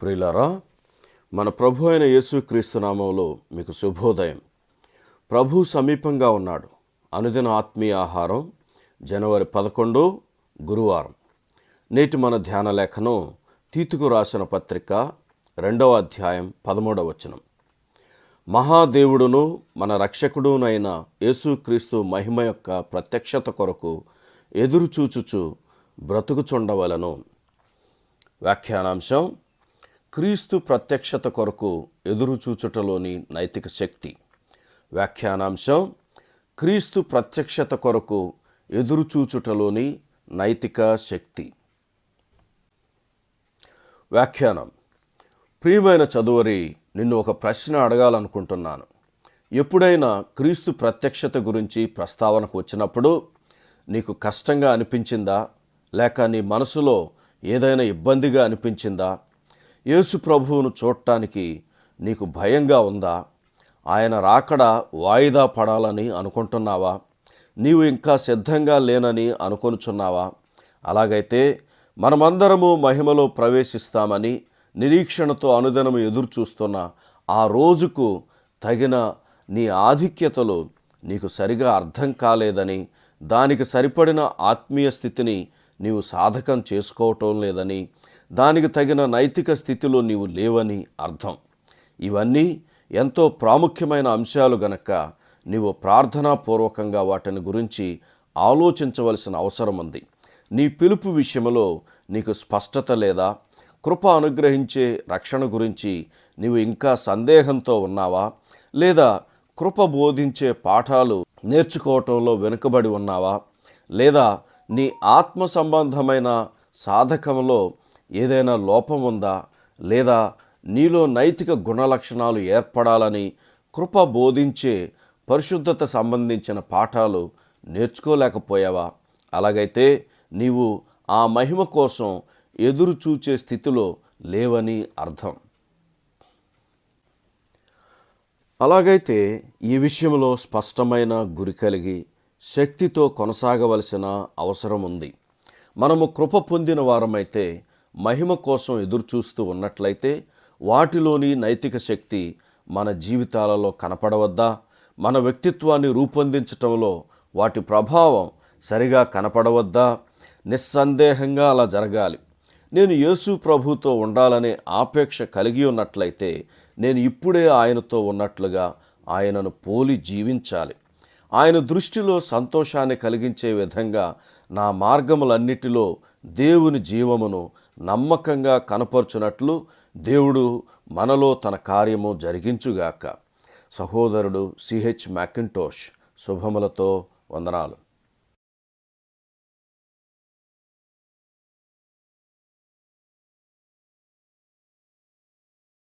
ప్రియులారా మన ప్రభు అయిన యేసుక్రీస్తు నామంలో మీకు శుభోదయం. ప్రభు సమీపంగా ఉన్నాడు. అనుదిన ఆత్మీయ ఆహారం జనవరి పదకొండు గురువారం. నేటి మన ధ్యాన లేఖనం తీతుకు రాసిన పత్రిక రెండవ అధ్యాయం పదమూడవ వచనం. మహాదేవుడును మన రక్షకుడునైన యేసుక్రీస్తు మహిమ యొక్క ప్రత్యక్షత కొరకు ఎదురుచూచుచు బ్రతుకుచుండవలను. వ్యాఖ్యానాంశం క్రీస్తు ప్రత్యక్షత కొరకు ఎదురుచూచుటలోని నైతిక శక్తి. వ్యాఖ్యానాంశం క్రీస్తు ప్రత్యక్షత కొరకు ఎదురుచూచుటలోని నైతిక శక్తి. వ్యాఖ్యానం ప్రియమైన చదువరి నిన్ను ఒక ప్రశ్న అడగాలనుకుంటున్నాను. ఎప్పుడైనా క్రీస్తు ప్రత్యక్షత గురించి ప్రస్తావనకు వచ్చినప్పుడు నీకు కష్టంగా అనిపించిందా? లేక నీ మనసులో ఏదైనా ఇబ్బందిగా అనిపించిందా? యేసు ప్రభువును చూడటానికి నీకు భయంగా ఉందా? ఆయన రాకడ వాయిదా పడాలని అనుకుంటున్నావా? నీవు ఇంకా సిద్ధంగా లేనని అనుకొనుచున్నావా? అలాగైతే మనమందరము మహిమలో ప్రవేశిస్తామని నిరీక్షణతో అనుదినము ఎదురు చూస్తున్న ఆ రోజుకు తగిన నీ ఆధిక్యతలు నీకు సరిగా అర్థం కాలేదని దానికి సరిపడిన ఆత్మీయ స్థితిని నీవు సాధకం చేసుకోవటం లేదని దానికి తగిన నైతిక స్థితిలో నీవు లేవని అర్థం. ఇవన్నీ ఎంతో ప్రాముఖ్యమైన అంశాలు గనక నీవు ప్రార్థనాపూర్వకంగా వాటిని గురించి ఆలోచించవలసిన అవసరం ఉంది నీ పిలుపు విషయంలో నీకు స్పష్టత లేదా కృప అనుగ్రహించే రక్షణ గురించి నీవు ఇంకా సందేహంతో ఉన్నావా? లేదా కృప బోధించే పాఠాలు నేర్చుకోవటంలో వెనుకబడి ఉన్నావా? లేదా నీ ఆత్మ సంబంధమైన సాధకంలో ఏదైనా లోపం ఉందా? లేదా నీలో నైతిక గుణలక్షణాలు ఏర్పడాలని కృప బోధించే పరిశుద్ధత సంబంధించిన పాఠాలు నేర్చుకోలేకపోయావా? అలాగైతే నీవు ఆ మహిమ కోసం ఎదురు చూచే స్థితిలో లేవని అర్థం. అలాగైతే ఈ విషయంలో స్పష్టమైన గురి కలిగి శక్తితో కొనసాగవలసిన అవసరం ఉంది మనము కృప పొందిన వారమైతే మహిమ కోసం ఎదురుచూస్తూ ఉన్నట్లయితే వాటిలోని నైతిక శక్తి మన జీవితాలలో కనపడవద్దా? మన వ్యక్తిత్వాన్ని రూపొందించటంలో వాటి ప్రభావం సరిగా కనపడవద్దా? నిస్సందేహంగా అలా జరగాలి. నేను యేసు ప్రభుతో ఉండాలనే ఆపేక్ష కలిగి ఉన్నట్లయితే నేను ఇప్పుడే ఆయనతో ఉన్నట్లుగా ఆయనను పోలి జీవించాలి. ఆయన దృష్టిలో సంతోషాన్ని కలిగించే విధంగా నా మార్గములన్నిటిలో దేవుని జీవమును నమ్మకంగా కనపరుచునట్లు దేవుడు మనలో తన కార్యము జరిగించుగాక. సహోదరుడు సిహెచ్ మ్యాకింటోష్ శుభములతో వందనాలు.